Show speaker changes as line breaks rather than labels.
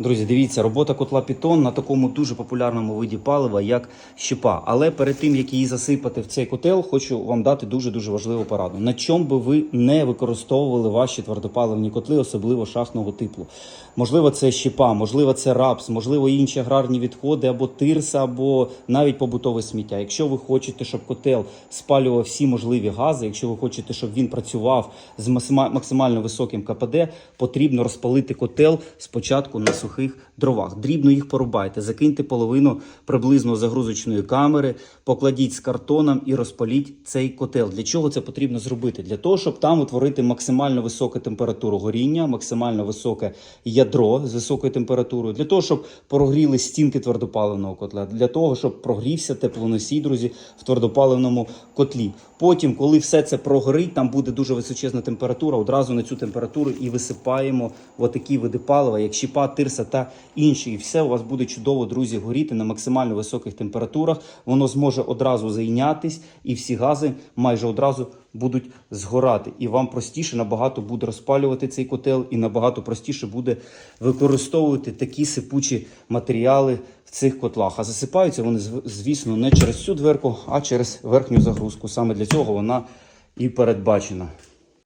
Друзі, дивіться, робота котла Python на такому дуже популярному виді палива, як щепа. Але перед тим, як її засипати в цей котел, хочу вам дати дуже-дуже важливу пораду. На чому би ви не використовували ваші твердопаливні котли, особливо шахтного типу. Можливо, це щепа, можливо, це рапс, можливо, інші аграрні відходи, або тирса, або навіть побутове сміття. Якщо ви хочете, щоб котел спалював всі можливі гази, якщо ви хочете, щоб він працював з максимально високим КПД, потрібно розпалити котел спочатку на сухих дровах. Дрібно їх порубайте, закиньте половину приблизно загрузочної камери, покладіть з картоном і розпаліть цей котел. Для чого це потрібно зробити? Для того, щоб там утворити максимально високу температуру горіння, максимально високе ядро з високою температурою, для того, щоб прогріли стінки твердопаливного котла, для того, щоб прогрівся теплоносій, друзі, в твердопаливному котлі. Потім, коли все це прогорить, там буде дуже височезна температура. Одразу на цю температуру і висипаємо отакі види палива, як щіпа, тирса та інші. І все у вас буде чудово, друзі, горіти на максимально високих температурах. Воно зможе одразу зайнятись, і всі гази майже одразу будуть згорати. І вам простіше набагато буде розпалювати цей котел, і набагато простіше буде використовувати такі сипучі матеріали в цих котлах. А засипаються вони, звісно, не через цю дверку, а через верхню загрузку. Саме для цього вона і передбачена.